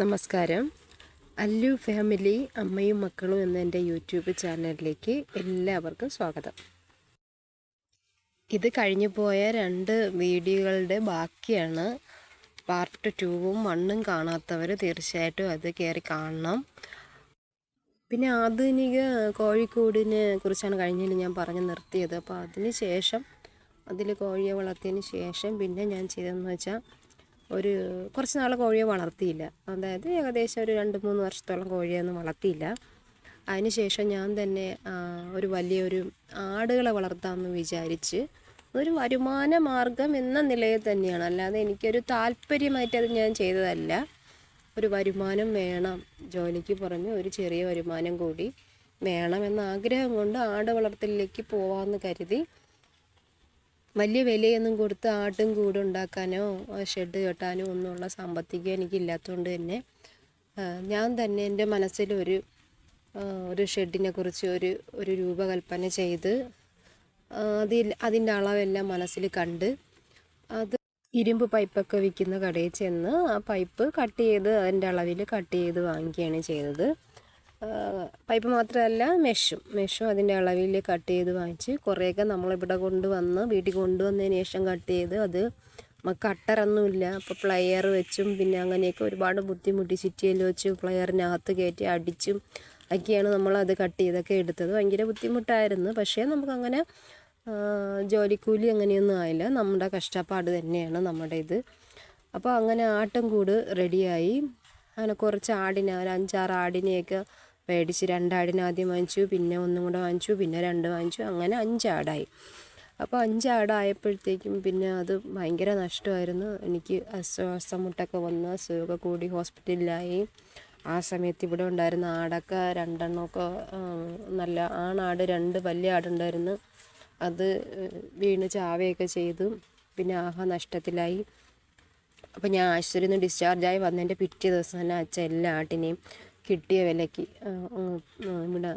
നമസ്കാരം. അല്ലു ഫാമിലി അമ്മയും മക്കളും എന്ന എന്റെ യൂട്യൂബ് ചാനലിലേക്ക് എല്ലാവർക്കും സ്വാഗതം. ഇത് കഴിഞ്ഞു പോയ രണ്ട് വീഡിയോകളുടെ ബാക്കിയാണ്. പാർട്ട് ടൂവും വണ്ണും കാണാത്തവർ തീർച്ചയായിട്ടും അത് കയറി കാണണം. പിന്നെ ആധുനിക കോഴിക്കോടിനെ കുറിച്ചാണ് കഴിഞ്ഞതിൽ ഞാൻ പറഞ്ഞു നിർത്തിയത്. അപ്പോൾ അതിന് ശേഷം അതിൽ കോഴിയെ വളർത്തിയതിന് ശേഷം പിന്നെ ഞാൻ ചെയ്തതെന്ന് വെച്ചാൽ ഒരു കുറച്ച് നാൾ കോഴിയെ വളർത്തിയില്ല. അതായത് ഏകദേശം ഒരു രണ്ട് മൂന്ന് വർഷത്തോളം കോഴിയൊന്നും വളർത്തിയില്ല. അതിനുശേഷം ഞാൻ തന്നെ ഒരു വലിയൊരു ആടുകളെ വളർത്താമെന്ന് വിചാരിച്ച് ഒരു വരുമാന മാർഗം എന്ന നിലയിൽ തന്നെയാണ്. അല്ലാതെ എനിക്കൊരു താല്പര്യമായിട്ട് അത് ഞാൻ ചെയ്തതല്ല. ഒരു വരുമാനം വേണം. ജോലിക്ക് പുറമെ ഒരു ചെറിയ വരുമാനം കൂടി വേണമെന്ന ആഗ്രഹം കൊണ്ട് ആട് വളർത്തലിലേക്ക് പോവാമെന്ന് കരുതി വലിയ വിലയൊന്നും കൊടുത്ത് ആട്ടും കൂടുണ്ടാക്കാനോ ഷെഡ് കെട്ടാനോ ഒന്നുമുള്ള സാമ്പത്തികം എനിക്കില്ലാത്തതുകൊണ്ട് തന്നെ ഞാൻ തന്നെ എന്റെ മനസ്സിലൊരു ഒരു ഷെഡിനെ കുറിച്ച് ഒരു ഒരു രൂപകൽപ്പന ചെയ്ത് അതിൽ അതിന്റെ അളവെല്ലാം മനസ്സിൽ കണ്ട് അത് ഇരുമ്പ് പൈപ്പൊക്കെ വിൽക്കുന്ന കടയിൽ ചെന്ന് ആ പൈപ്പ് കട്ട് ചെയ്ത് അതിന്റെ അളവിൽ കട്ട് ചെയ്ത് വാങ്ങിക്കുകയാണ് ചെയ്തത്. പൈപ്പ് മാത്രമല്ല മെഷും. മെഷും അതിന്റെ അളവിൽ കട്ട് ചെയ്ത് വാങ്ങിച്ച് കുറേയൊക്കെ നമ്മളിവിടെ കൊണ്ടുവന്ന് വീട്ടിൽ കൊണ്ടുവന്നതിന് ശേഷം കട്ട് ചെയ്ത് അത് നമുക്ക് കട്ടറൊന്നുമില്ല. അപ്പോൾ പ്ലെയർ വെച്ചും പിന്നെ അങ്ങനെയൊക്കെ ഒരുപാട് ബുദ്ധിമുട്ടി ചിറ്റിയിൽ വെച്ച് പ്ലെയറിനകത്ത് കയറ്റി അടിച്ചും ഒക്കെയാണ് നമ്മളത് കട്ട് ചെയ്തൊക്കെ എടുത്തത്. ഭയങ്കര ബുദ്ധിമുട്ടായിരുന്നു. പക്ഷേ നമുക്കങ്ങനെ ജോലിക്കൂലി അങ്ങനെയൊന്നും ആയില്ല. നമ്മുടെ കഷ്ടപ്പാട് തന്നെയാണ് നമ്മുടെ ഇത്. അപ്പോൾ അങ്ങനെ ആട്ടും കൂട് റെഡിയായി. അങ്ങനെ കുറച്ച് ആടിനെ ഒരു അഞ്ചാറ് ആടിനെയൊക്കെ മേടിച്ച് രണ്ടാടിനെ ആദ്യം വാങ്ങിച്ചു പിന്നെ ഒന്നും കൂടെ വാങ്ങിച്ചു പിന്നെ രണ്ട് വാങ്ങിച്ചു അങ്ങനെ അഞ്ചാടായി. അപ്പോൾ അഞ്ചാടായപ്പോഴത്തേക്കും പിന്നെ അത് ഭയങ്കര നഷ്ടമായിരുന്നു. എനിക്ക് അസ്വസ്ഥ മുട്ടൊക്കെ വന്ന് അസുഖമൊക്കെ കൂടി ഹോസ്പിറ്റലിലായി. ആ സമയത്ത് ഇവിടെ ഉണ്ടായിരുന്ന ആടൊക്കെ രണ്ടെണ്ണമൊക്കെ നല്ല ആണാട് രണ്ട് വലിയ ആടുണ്ടായിരുന്നു. അത് വീണ് ചാവുകയൊക്കെ ചെയ്തു. പിന്നെ ആഹാ നഷ്ടത്തിലായി. അപ്പോൾ ഞാൻ ആശുപത്രിയിൽ നിന്ന് ഡിസ്ചാർജായി വന്നതിന്റെ പിറ്റേ ദിവസം തന്നെ അച്ഛൻ എല്ലാ ആട്ടിനെയും കിട്ടിയ വിലയ്ക്ക് ഇവിടെ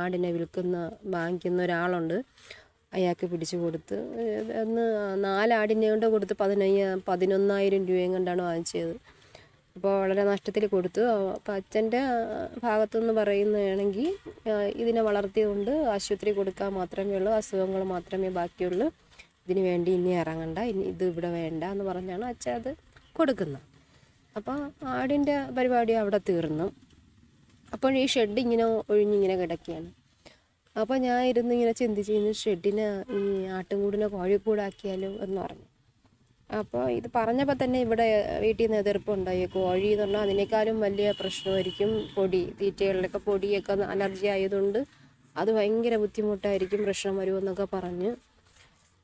ആടിനെ വിൽക്കുന്ന വാങ്ങിക്കുന്ന ഒരാളുണ്ട്. അയാൾക്ക് പിടിച്ചു കൊടുത്ത് അന്ന് നാലാടിനെ കൊണ്ട് കൊടുത്ത് പതിനയ്യ പതിനൊന്നായിരം രൂപയും കൊണ്ടാണ് വാങ്ങിച്ചത്. അപ്പോൾ വളരെ നഷ്ടത്തിൽ കൊടുത്തു. അപ്പോൾ അച്ഛന്റെ ഭാഗത്തുനിന്ന് പറയുന്നതാണെങ്കിൽ ഇതിനെ വളർത്തിയതുകൊണ്ട് ആശുപത്രി കൊടുക്കാൻ മാത്രമേ ഉള്ളൂ അസുഖങ്ങൾ മാത്രമേ ബാക്കിയുള്ളൂ. ഇതിന് വേണ്ടി ഇനി ഇറങ്ങണ്ട ഇനി ഇത് ഇവിടെ വേണ്ട എന്ന് പറഞ്ഞാണ് അച്ഛൻ അത് കൊടുക്കുന്നത്. അപ്പോൾ ആടിന്റെ പരിപാടി അവിടെ തീർന്നു. അപ്പോൾ ഈ ഷെഡ് ഇങ്ങനെ ഒഴിഞ്ഞിങ്ങനെ കിടക്കുകയാണ്. അപ്പോൾ ഞാൻ ഇരുന്ന് ഇങ്ങനെ ചിന്തിച്ച് ഇന്ന് ഷെഡിനെ ഈ ആട്ടുംകൂടിനെ കോഴിക്കൂടാക്കിയാലോ എന്ന് പറഞ്ഞു. അപ്പോൾ ഇത് പറഞ്ഞപ്പോൾ തന്നെ ഇവിടെ വീട്ടിൽ നിന്ന് എതിർപ്പുണ്ടായി കോഴി എന്ന് പറഞ്ഞാൽ അതിനേക്കാളും വലിയ പ്രശ്നമായിരിക്കും പൊടി തീറ്റകളിലൊക്കെ പൊടിയൊക്കെ അലർജി ആയതുകൊണ്ട് അത് ഭയങ്കര ബുദ്ധിമുട്ടായിരിക്കും പ്രശ്നം വരുമെന്നൊക്കെ പറഞ്ഞ്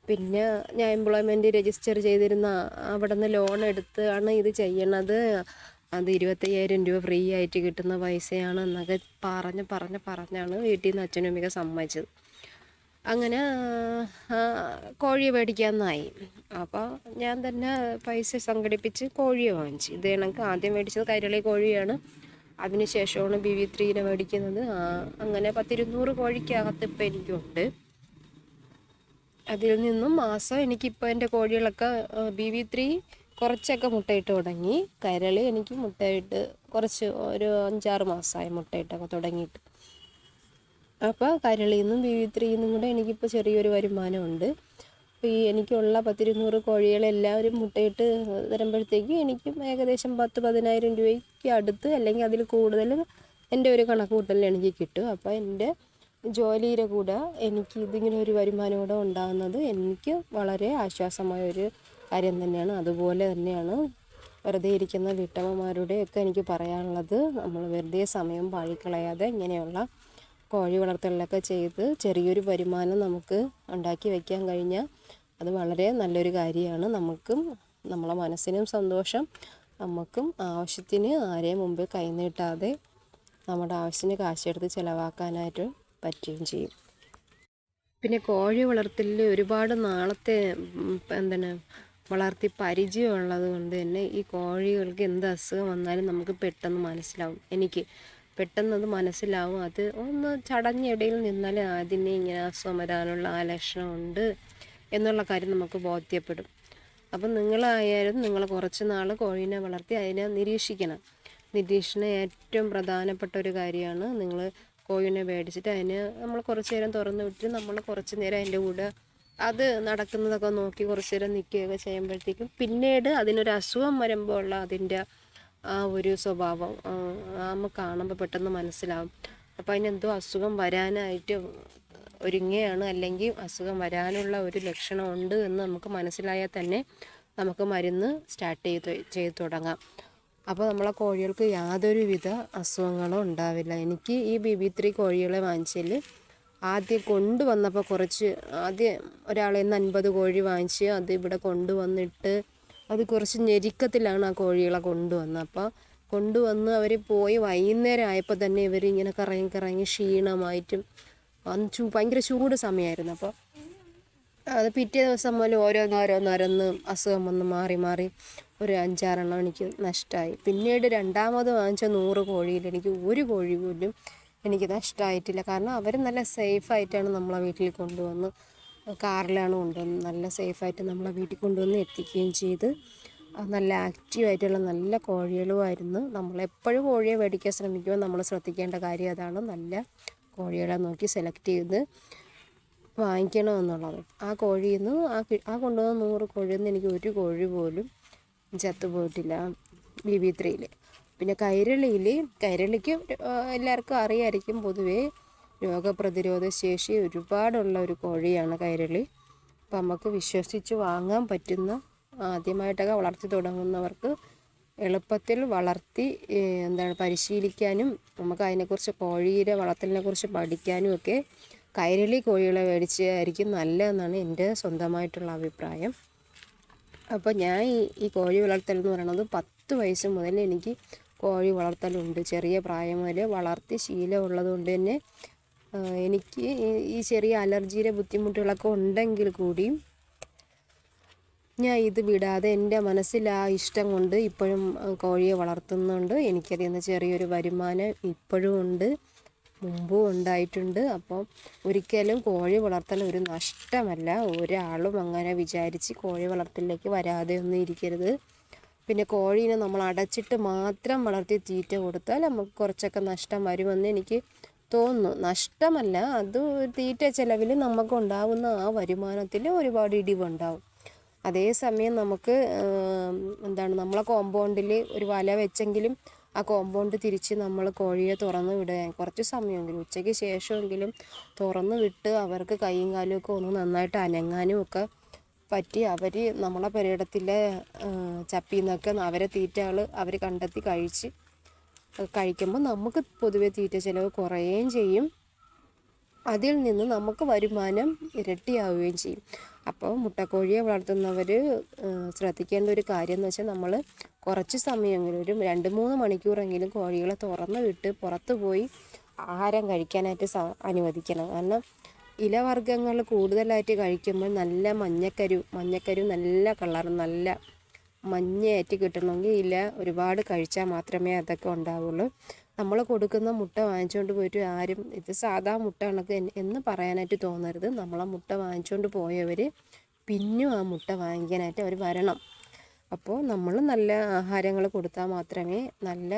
പിന്നെ ഞാൻ എംപ്ലോയ്മെന്റ് രജിസ്റ്റർ ചെയ്തിരുന്ന അവിടെ നിന്ന് ലോൺ എടുത്താണ് ഇത് ചെയ്യണത്. അത് ഇരുപത്തയ്യായിരം രൂപ ഫ്രീ ആയിട്ട് കിട്ടുന്ന പൈസയാണ് എന്നൊക്കെ പറഞ്ഞ് പറഞ്ഞ് പറഞ്ഞാണ് വീട്ടിൽ നിന്ന് അച്ഛനും അമ്മയൊക്കെ സമ്മതിച്ചത്. അങ്ങനെ കോഴിയെ മേടിക്കാമെന്നായി അപ്പോൾ ഞാൻ തന്നെ പൈസ സംഘടിപ്പിച്ച് കോഴിയെ വാങ്ങിച്ചു. ഇത് കണക്ക് ആദ്യം മേടിച്ചത് കൈരളി കോഴിയാണ്. അതിന് ശേഷമാണ് ബി വി ത്രീനെ മേടിക്കുന്നത്. അങ്ങനെ പത്തിരുന്നൂറ് കോഴിക്കകത്ത് ഇപ്പം എനിക്കുണ്ട്. അതിൽ നിന്നും മാസം എനിക്കിപ്പോൾ എന്റെ കോഴികളൊക്കെ ബി വി ത്രീ കുറച്ചൊക്കെ മുട്ടയിട്ട് തുടങ്ങി. കരളി എനിക്ക് മുട്ടയിട്ട് കുറച്ച് ഒരു അഞ്ചാറ് മാസമായി മുട്ടയിട്ടൊക്കെ തുടങ്ങിയിട്ട്. അപ്പോൾ കരളിയിൽ നിന്നും ബി വി ത്രീയിൽ നിന്നും കൂടെ എനിക്കിപ്പോൾ ചെറിയൊരു വരുമാനമുണ്ട്. അപ്പോൾ ഈ എനിക്കുള്ള പത്തിരുന്നൂറ് കോഴികളെല്ലാവരും മുട്ടയിട്ട് തരുമ്പോഴത്തേക്ക് എനിക്കും ഏകദേശം പത്ത് പതിനായിരം രൂപയ്ക്ക് അടുത്ത് അല്ലെങ്കിൽ അതിൽ കൂടുതൽ എന്റെ ഒരു കണക്ക് കൂട്ടലിൽ എനിക്ക് കിട്ടും. അപ്പോൾ എന്റെ ജോലിയുടെ കൂടെ എനിക്ക് ഇതിങ്ങനെ ഒരു വരുമാനം കൂടെ ഉണ്ടാകുന്നത് എനിക്ക് വളരെ ആശ്വാസമായ ഒരു കാര്യം തന്നെയാണ്. അതുപോലെ തന്നെയാണ് വെറുതെ ഇരിക്കുന്ന വീട്ടമ്മമാരുടെയൊക്കെ എനിക്ക് പറയാനുള്ളത്. നമ്മൾ വെറുതെ സമയം പാഴിക്കളയാതെ ഇങ്ങനെയുള്ള കോഴി വളർത്തലൊക്കെ ചെയ്ത് ചെറിയൊരു വരുമാനം നമുക്ക് ഉണ്ടാക്കി വയ്ക്കാൻ കഴിഞ്ഞാൽ അത് വളരെ നല്ലൊരു കാര്യമാണ്. നമുക്കും നമ്മളെ മനസ്സിനും സന്തോഷം. നമുക്കും ആവശ്യത്തിന് ആരെയും മുമ്പ് കൈനീട്ടാതെ നമ്മുടെ ആവശ്യത്തിന് കാശെടുത്ത് ചിലവാക്കാനായിട്ട് പറ്റുകയും ചെയ്യും. പിന്നെ കോഴി വളർത്തലിൽ ഒരുപാട് നാളത്തെ എന്താണ് വളർത്തി പരിചയമുള്ളത് കൊണ്ട് തന്നെ ഈ കോഴികൾക്ക് എന്ത് അസുഖം വന്നാലും നമുക്ക് പെട്ടെന്ന് മനസ്സിലാവും. എനിക്ക് പെട്ടെന്ന് അത് മനസ്സിലാവും. അത് ഒന്ന് ചടഞ്ഞിടയിൽ നിന്നാൽ അതിനെ ഇങ്ങനെ അസുഖം വരാനുള്ള ആ ലക്ഷണമുണ്ട് എന്നുള്ള കാര്യം നമുക്ക് ബോധ്യപ്പെടും. അപ്പം നിങ്ങളായാലും നിങ്ങൾ കുറച്ച് നാൾ കോഴീനെ വളർത്തി അതിനെ നിരീക്ഷിക്കണം. നിരീക്ഷണം ഏറ്റവും പ്രധാനപ്പെട്ട ഒരു കാര്യമാണ് നിങ്ങൾ കോഴിനെ മേടിച്ചിട്ട് അതിന് നമ്മൾ കുറച്ച് നേരം തുറന്നു വിട്ട് നമ്മൾ കുറച്ച് നേരം അതിന്റെ കൂടെ അത് നടക്കുന്നതൊക്കെ നോക്കി കുറച്ച് നേരം നിൽക്കുകയൊക്കെ ചെയ്യുമ്പോഴത്തേക്കും പിന്നീട് അതിനൊരു അസുഖം വരുമ്പോൾ ഉള്ള അതിന്റെ ആ ഒരു സ്വഭാവം നമ്മൾ കാണുമ്പോൾ പെട്ടെന്ന് മനസ്സിലാവും. അപ്പോൾ അതിനെന്തോ അസുഖം വരാനായിട്ട് ഒരുങ്ങുകയാണ്. അല്ലെങ്കിൽ അസുഖം വരാനുള്ള ഒരു ലക്ഷണമുണ്ട് എന്ന് നമുക്ക് മനസ്സിലായാൽ തന്നെ നമുക്ക് മരുന്ന് സ്റ്റാർട്ട് ചെയ്ത് ചെയ്ത് തുടങ്ങാം. അപ്പോൾ നമ്മളെ കോഴികൾക്ക് യാതൊരുവിധ അസുഖങ്ങളും ഉണ്ടാവില്ല. എനിക്ക് ഈ ബി ബി ത്രീ കോഴികളെ വാങ്ങിച്ചതിൽ ആദ്യം കൊണ്ടുവന്നപ്പോൾ കുറച്ച് ആദ്യം ഒരാളിൽ നിന്ന് അൻപത് കോഴി വാങ്ങിച്ച് അത് ഇവിടെ കൊണ്ടുവന്നിട്ട് അത് കുറച്ച് ഞെരുക്കത്തിലാണ് ആ കോഴികളെ കൊണ്ടുവന്നത് അപ്പോൾ കൊണ്ടുവന്ന് അവർ പോയി വൈകുന്നേരം ആയപ്പോൾ തന്നെ ഇവർ ഇങ്ങനെ കറങ്ങി കറങ്ങി ക്ഷീണമായിട്ടും അന്ന് ചൂ ഭയങ്കര ചൂട് സമയമായിരുന്നു അപ്പോൾ അത് പിറ്റേ ദിവസം മുതൽ ഓരോന്നോരോന്നോരോന്ന് അസുഖം വന്ന് മാറി മാറി ഒരു അഞ്ചാറെണ്ണം എനിക്ക് നഷ്ടമായി പിന്നീട് രണ്ടാമത് വാങ്ങിച്ച നൂറ് കോഴിയിൽ എനിക്ക് ഒരു കോഴി പോലും എനിക്ക് നഷ്ടമായിട്ടില്ല കാരണം അവർ നല്ല സേഫായിട്ടാണ് നമ്മളെ വീട്ടിൽ കൊണ്ടുവന്ന് കാറിലാണ് കൊണ്ടുവന്ന് നല്ല സേഫായിട്ട് നമ്മളെ വീട്ടിൽ കൊണ്ടുവന്ന് എത്തിക്കുകയും ചെയ്ത് നല്ല ആക്റ്റീവായിട്ടുള്ള നല്ല കോഴികളുമായിരുന്നു. നമ്മളെപ്പോഴും കോഴിയെ മേടിക്കാൻ ശ്രമിക്കുമ്പോൾ നമ്മൾ ശ്രദ്ധിക്കേണ്ട കാര്യം അതാണ്. നല്ല കോഴികളെ നോക്കി സെലക്ട് ചെയ്ത് വാങ്ങിക്കണമെന്നുള്ളത്. ആ കോഴിയിൽ നിന്ന് ആ ആ കൊണ്ടുവന്ന നൂറ് കോഴിയിൽ നിന്ന് എനിക്ക് ഒരു കോഴി പോലും ചത്തുപോയിട്ടില്ല. ബി ബി ത്രീയിൽ പിന്നെ കൈരളിയിൽ കൈരളിക്ക് എല്ലാവർക്കും അറിയായിരിക്കും പൊതുവേ രോഗപ്രതിരോധ ശേഷി ഒരുപാടുള്ള ഒരു കോഴിയാണ് കൈരളി. അപ്പം നമുക്ക് വിശ്വസിച്ച് വാങ്ങാൻ പറ്റുന്ന ആദ്യമായിട്ടൊക്കെ വളർത്തി തുടങ്ങുന്നവർക്ക് എളുപ്പത്തിൽ വളർത്തി എന്താണ് പരിശീലിക്കാനും നമുക്ക് അതിനെക്കുറിച്ച് കോഴിയുടെ വളർത്തലിനെ കുറിച്ച് പഠിക്കാനും ഒക്കെ കൈരളി കോഴികളെ മേടിച്ചായിരിക്കും നല്ലതെന്നാണ് എന്റെ സ്വന്തമായിട്ടുള്ള അഭിപ്രായം. അപ്പോൾ ഞാൻ ഈ കോഴി വളർത്തൽ എന്ന് പറയുന്നത് പത്ത് വയസ്സ് മുതൽ എനിക്ക് കോഴി വളർത്തലുണ്ട്. ചെറിയ പ്രായം മുതൽ വളർത്തി ശീലമുള്ളത് കൊണ്ട് തന്നെ എനിക്ക് ഈ- ചെറിയ അലർജിയുടെ ബുദ്ധിമുട്ടുകളൊക്കെ ഉണ്ടെങ്കിൽ കൂടിയും ഞാൻ ഇത് വിടാതെ എന്റെ മനസ്സിൽ ആ ഇഷ്ടം കൊണ്ട് ഇപ്പോഴും കോഴിയെ വളർത്തുന്നുണ്ട്. എനിക്കതിൽ നിന്ന് ചെറിയൊരു വരുമാനം ഇപ്പോഴും ഉണ്ട്. മുമ്പും ഉണ്ടായിട്ടുണ്ട്. അപ്പോൾ ഒരിക്കലും കോഴി വളർത്തൽ ഒരു നഷ്ടമല്ല. ഒരാളും അങ്ങനെ വിചാരിച്ച് കോഴി വളർത്തലിലേക്ക് വരാതെ ഒന്നും ഇരിക്കരുത്. പിന്നെ കോഴീനെ നമ്മൾ അടച്ചിട്ട് മാത്രം വളർത്തി തീറ്റ കൊടുത്താൽ നമുക്ക് കുറച്ചൊക്കെ നഷ്ടം വരുമെന്ന് എനിക്ക് തോന്നുന്നു. നഷ്ടമല്ല അത് തീറ്റ ചിലവിൽ നമുക്ക് ഉണ്ടാവുന്ന ആ വരുമാനത്തിൽ ഒരുപാട് ഇടിവുണ്ടാവും. അതേസമയം നമുക്ക് എന്താണ് നമ്മളെ കോമ്പൗണ്ടിൽ ഒരു വല വെച്ചെങ്കിലും ആ കോമ്പൗണ്ട് തിരിച്ച് നമ്മൾ കോഴിയെ തുറന്ന് വിടുക. കുറച്ച് സമയമെങ്കിലും ഉച്ചയ്ക്ക് ശേഷമെങ്കിലും തുറന്ന് വിട്ട് അവർക്ക് കൈയും കാലും ഒക്കെ ഒന്ന് നന്നായിട്ട് അനങ്ങാനും ഒക്കെ പറ്റി. അവർ നമ്മളെ പെരയിടത്തിലെ ചപ്പിയിൽ നിന്നൊക്കെ അവരെ തീറ്റകൾ അവർ കണ്ടെത്തി കഴിച്ച് കഴിക്കുമ്പോൾ നമുക്ക് പൊതുവേ തീറ്റ ചിലവ് കുറയുകയും ചെയ്യും. അതിൽ നിന്ന് നമുക്ക് വരുമാനം ഇരട്ടിയാവുകയും ചെയ്യും. അപ്പോൾ മുട്ടക്കോഴിയെ വളർത്തുന്നവർ ശ്രദ്ധിക്കേണ്ട ഒരു കാര്യം എന്ന് വെച്ചാൽ നമ്മൾ കുറച്ച് സമയമെങ്കിലും ഒരു രണ്ട് മൂന്ന് മണിക്കൂറെങ്കിലും കോഴികളെ തുറന്ന് വിട്ട് പുറത്ത് പോയി ആഹാരം കഴിക്കാനായിട്ട് അനുവദിക്കണം. കാരണം ഇലവർഗങ്ങൾ കൂടുതലായിട്ട് കഴിക്കുമ്പോൾ നല്ല മഞ്ഞക്കരു മഞ്ഞക്കരു നല്ല കളർ നല്ല മഞ്ഞയായിട്ട് കിട്ടണമെങ്കിൽ ഇല ഒരുപാട് കഴിച്ചാൽ മാത്രമേ അതൊക്കെ ഉണ്ടാവുള്ളൂ. നമ്മൾ കൊടുക്കുന്ന മുട്ട വാങ്ങിച്ചുകൊണ്ട് പോയിട്ട് ആരും ഇത് സാധാ മുട്ട കണക്ക് എന്ന് പറയാനായിട്ട് തോന്നരുത്. നമ്മളെ മുട്ട വാങ്ങിച്ചുകൊണ്ട് പോയവർ പിന്നും ആ മുട്ട വാങ്ങിക്കാനായിട്ട് അവർ വരണം. അപ്പോൾ നമ്മൾ നല്ല ആഹാരങ്ങൾ കൊടുത്താൽ മാത്രമേ നല്ല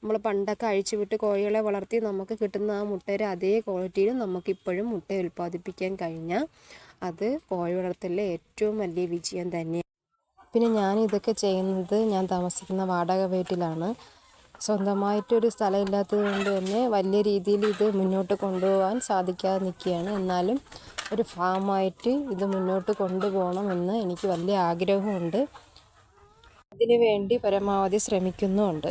നമ്മൾ പണ്ടൊക്കെ അഴിച്ചു വിട്ട് കോഴികളെ വളർത്തി നമുക്ക് കിട്ടുന്ന ആ മുട്ടയുടെ അതേ ക്വാളിറ്റിയിൽ നമുക്കിപ്പോഴും മുട്ട ഉൽപ്പാദിപ്പിക്കാൻ കഴിഞ്ഞാൽ അത് കോഴി വളർത്തലിലെ ഏറ്റവും വലിയ വിജയം തന്നെയാണ് പിന്നെ ഞാൻ ഇതൊക്കെ ചെയ്യുന്നത് ഞാൻ താമസിക്കുന്ന വാടക വീട്ടിലാണ്. സ്വന്തമായിട്ടൊരു സ്ഥലം ഇല്ലാത്തത് കൊണ്ട് തന്നെ വലിയ രീതിയിൽ ഇത് മുന്നോട്ട് കൊണ്ടുപോകാൻ സാധിക്കാതെ നിൽക്കുകയാണ്. എന്നാലും ഒരു ഫാമായിട്ട് ഇത് മുന്നോട്ട് കൊണ്ടുപോകണമെന്ന് എനിക്ക് വലിയ ആഗ്രഹമുണ്ട്. അതിനു വേണ്ടി പരമാവധി ശ്രമിക്കുന്നുമുണ്ട്.